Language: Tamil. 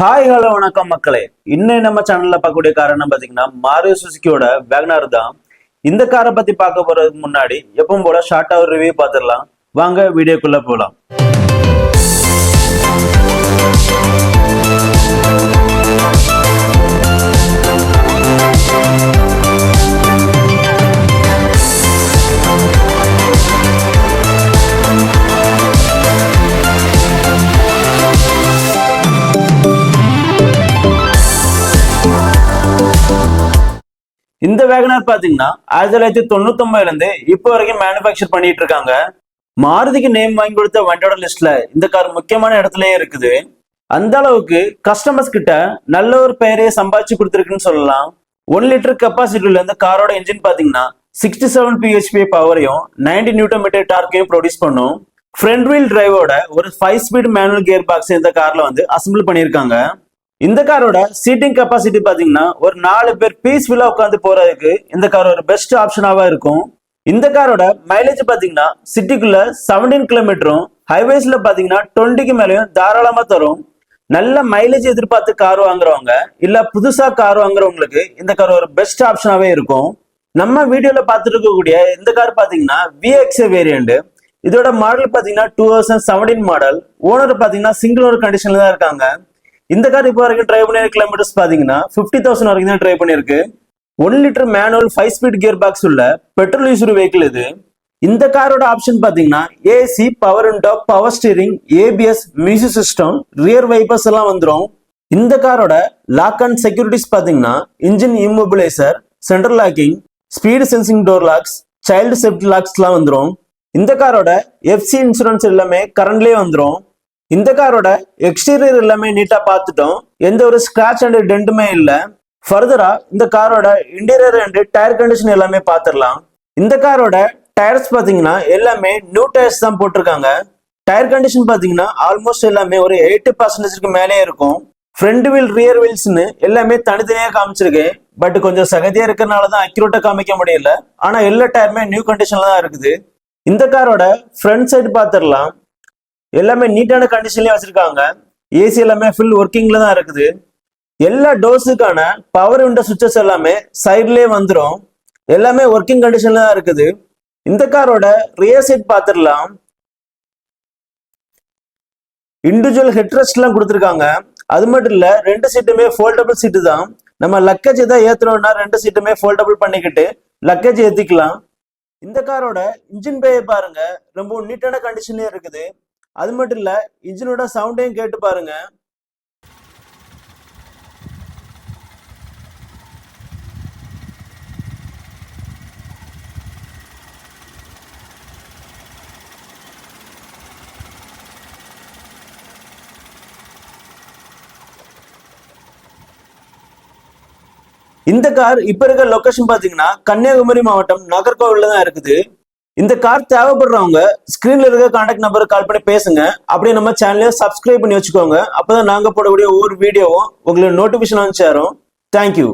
ஹாய் ஹலோ வணக்கம் மக்களே. இன்னும் நம்ம சேனல்ல பார்க்கக்கூடிய காரணம் பாத்தீங்கன்னா மாருதி சுசுக்கியோட வேகனார் தான். இந்த காரை பத்தி பார்க்க போறதுக்கு முன்னாடி எப்பவும் போல ஷார்ட்டா ஒரு ரிவ்யூ பார்த்துடலாம். வாங்க வீடியோக்குள்ள போலாம். இந்த வேகனார் பாத்தீங்கன்னா ஆயிரத்தி தொள்ளாயிரத்தி தொண்ணூத்தி இருந்து இப்போ வரைக்கும் மேனுஃபேக்சர் பண்ணிட்டு இருக்காங்க. மாருதிக்கு நேம் வாங்கி கொடுத்த வண்டியோட லிஸ்ட்ல இந்த கார் முக்கியமான இடத்துலயே இருக்குது. அந்த அளவுக்கு கஸ்டமர்ஸ் கிட்ட நல்ல ஒரு பெயரையே சம்பாதிச்சு கொடுத்துருக்குன்னு சொல்லலாம். ஒன் லிட்டர் கெப்பாசிட்டில இந்த காரோட இன்ஜின் பாத்தீங்கன்னா சிக்ஸ்டி செவன் பிஹெச்பி பவரையும் நைன்டி நியூட்டன் மீட்டர் டார்க்கையும் ப்ரொடியூஸ் பண்ணும். ஃப்ரண்ட் வீல் டிரைவோட ஒரு five speed manual gear box இந்த கார்ல வந்து அசம்பிள் பண்ணியிருக்காங்க. இந்த காரோட சீட்டிங் கெப்பாசிட்டி பாத்தீங்கன்னா ஒரு நாலு பேர் பீஸ்ஃபுல்லா உட்காந்து போறதுக்கு இந்த கார் ஒரு பெஸ்ட் ஆப்ஷனாவா இருக்கும். இந்த காரோட மைலேஜ் பாத்தீங்கன்னா சிட்டிக்குள்ள செவன்டீன் கிலோமீட்டரும் ஹைவேஸ்ல பாத்தீங்கன்னா டுவெண்ட்டிக்கு மேலேயும் தாராளமா தரும். நல்ல மைலேஜ் எதிர்பார்த்து கார் வாங்குறவங்க இல்ல புதுசா கார் வாங்குறவங்களுக்கு இந்த கார் ஒரு பெஸ்ட் ஆப்ஷனாவே இருக்கும். நம்ம வீடியோல பார்த்துட்டு இருக்கக்கூடிய இந்த கார் பாத்தீங்கன்னா விஎக்ஸ் வேரியண்ட் இதோட மாடல் பாத்தீங்கன்னா two thousand seventeen model owner பாத்தீங்கன்னா சிங்கிள் ஓனர் கண்டிஷன்ல தான் இருக்காங்க. இந்த கார் இப்போ வரைக்கும் ட்ரை பண்ணிய கிலோமீட்டர்ஸ் பார்த்தீங்கன்னா ஃபிஃப்டி தௌசண்ட் வரைக்கும் தான் ட்ரை பண்ணியிருக்கு. One litre manual five speed gear box உள்ள பெட்ரோல் யூஸ்டு வெஹிக்கிள் இது. இந்த காரோட ஆப்ஷன் பார்த்தீங்கன்னா AC power and top power steering ABS music system rear wipers எல்லாம் வந்துடும் இந்த காரோட லாக் அண்ட் செக்யூரிட்டிஸ் பார்த்தீங்கன்னா engine immobiliser central locking speed sensing door locks child safety லாக்ஸ்லாம் வந்துடும் இந்த காரோட எஃப்சி இன்சூரன்ஸ் எல்லாமே கரண்ட்லேயே வந்துடும் இந்த காரோட எக்ஸ்டீரியர் எல்லாமே நீட்டா பார்த்துட்டோம். எந்த ஒரு ஸ்கிராச் அண்ட் டென்ட்டுமே இல்ல. ஃபர்தரா இந்த காரோட இன்டீரியர் அண்ட் டயர் கண்டிஷன் எல்லாமே பார்த்துடலாம். இந்த காரோட டயர்ஸ் பாத்தீங்கன்னா எல்லாமே நியூ டயர்ஸ் தான் போட்டிருக்காங்க. டயர் கண்டிஷன் பாத்தீங்கன்னா ஆல்மோஸ்ட் எல்லாமே ஒரு எயிட்டி பர்சன்டேஜ்க்கு மேலே இருக்கும். ஃப்ரண்ட் வீல் ரியர் வீல்ஸ்னு எல்லாமே தனித்தனியா காமிச்சிருக்கேன் பட் கொஞ்சம் சகதியா இருக்கிறனால தான் அக்யூரேட்டா காமிக்க முடியல. ஆனா எல்லா டயருமே நியூ கண்டிஷன்ல தான் இருக்குது. இந்த காரோட ஃப்ரண்ட் சைடு பார்த்துடலாம். எல்லாமே நீட்டான கண்டிஷன்லயே வச்சிருக்காங்க. ஏசி எல்லாமே ஃபுல் ஒர்க்கிங்ல தான் இருக்குது. எல்லா டோர்ஸுக்கான பவர் விண்டோ சுவிச்சஸ் எல்லாமே சைட்லயே வந்துடும் எல்லாமே ஒர்க்கிங் கண்டிஷன்ல தான் இருக்குது. இந்த காரோட ரியர் சைட் பார்த்துடலாம். இண்டிவிஜுவல் ஹெட்ரெஸ்ட் எல்லாம் கொடுத்துருக்காங்க. அது மட்டும் இல்ல ரெண்டு சீட்டுமே ஃபோல்டபுள் சீட்டு தான். நம்ம லக்கேஜ் தான் ஏத்தணும்னா ரெண்டு சீட்டுமே ஃபோல்டபுள் பண்ணிக்கிட்டு லக்கேஜ் ஏத்திக்கலாம். இந்த காரோட இன்ஜின் பே பாருங்க. ரொம்ப நீட்டான கண்டிஷன்லயே இருக்குது. அது மட்டும் இல்ல இன்ஜினோட சவுண்டையும் கேட்டு பாருங்க. இந்த கார் இப்ப இருக்க லொகேஷன் பாத்தீங்கன்னா கன்னியாகுமரி மாவட்டம் நாகர்கோவில்ல தான் இருக்குது. இந்த கார் தேவைப்படுறவங்க ஸ்கிரீன்ல இருக்க கான்டாக்ட் நம்பருக்கு கால் பண்ணி பேசுங்க. அப்படியே நம்ம சேனலை சப்ஸ்கிரைப் பண்ணி வச்சுக்கோங்க. அப்பதான் நாங்க போடக்கூடிய ஒவ்வொரு வீடியோவும் உங்களுக்கு நோட்டிபிகேஷன் வந்து சேரும். தேங்க்யூ